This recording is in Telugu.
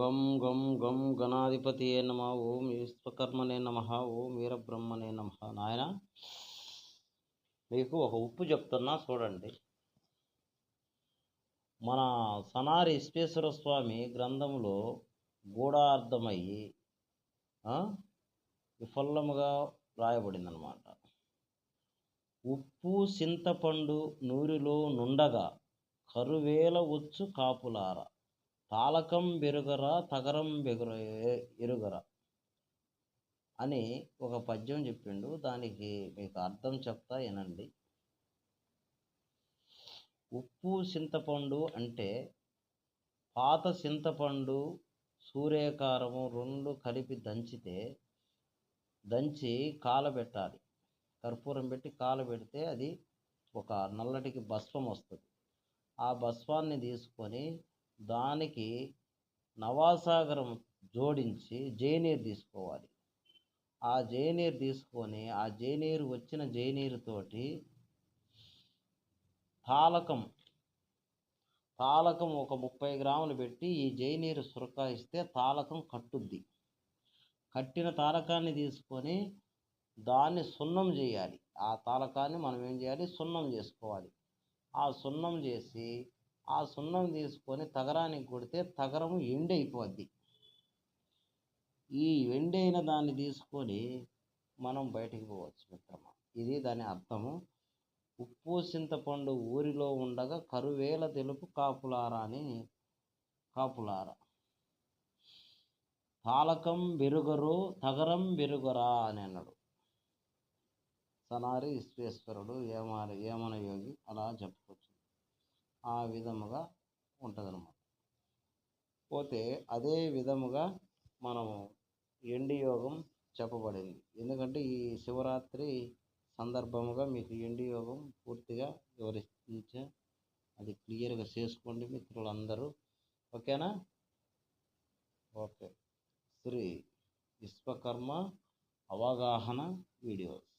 గం గం గం గణాధిపతి ఏ నమ. ఓం విశ్వకర్మనే నమ. ఓం వీరబ్రహ్మనే నమ. నాయన మీకు ఒక ఉప్పు చెప్తున్నా చూడండి. మన సనారి విశ్వేశ్వర స్వామి గ్రంథంలో గూఢార్థమయ్యి విఫలముగా రాయబడిందనమాట ఉప్పు చింతపండు నూరిలో నుండగా కరువేల వచ్చు కాపులార. తాళకం బెరుగరా తగరం బెగుర ఎరుగరా అని ఒక పద్యం చెప్పిండు. దానికి మీకు అర్థం చెప్తా వినండి. ఉప్పు చింతపండు అంటే పాత చింతపండు సూర్యకారము రెండు కలిపి దంచితే దంచి కాలబెట్టాలి. కర్పూరం పెట్టి కాలబెడితే అది ఒక నల్లటికి భస్మం వస్తుంది. ఆ భస్వాన్ని తీసుకొని దానికి నవాసాగరం జోడించి జేనీరు తీసుకోవాలి. ఆ జేనీరు తీసుకొని ఆ జేనీరు వచ్చిన జేనీరుతోటి తాలకం తాలకం ఒక ముప్పై గ్రాములు పెట్టి ఈ జైనీరు సురకాయిస్తే తాలకం కట్టుద్ది. కట్టిన తాలకాన్ని తీసుకొని దాన్ని సున్నం చేయాలి. ఆ తాలకాన్ని మనం ఏం చేయాలి? సున్నం చేసుకోవాలి. ఆ సున్నం చేసి ఆ సున్నం తీసుకొని తగరానికి కొడితే తగరము ఎండైపోద్ది. ఈ ఎండైన దాన్ని తీసుకొని మనం బయటికి పోవచ్చు మిత్రమా. ఇది దాని అర్థము. ఉప్పు చింతపండు ఊరిలో ఉండగా కరువేల తెలుపు కాపులారా అని కాపులార. తాలకం బెరుగరు తగరం బెరుగరా అని అన్నాడు. సనారి విశ్వేశ్వరుడు ఏమారి ఏమన యోగి అలా చెప్పుకోవచ్చు ఆ విధముగా ఉంటుందన్నమాట. పోతే అదే విధముగా మనము ఎండి యోగం చెప్పబడింది. ఎందుకంటే ఈ శివరాత్రి సందర్భముగా మీకు ఎండి యోగం పూర్తిగా వివరించ అది క్లియర్గా చేసుకోండి మిత్రులందరూ. ఓకేనా? ఓకే. శ్రీ విశ్వకర్మ అవగాహన వీడియోస్.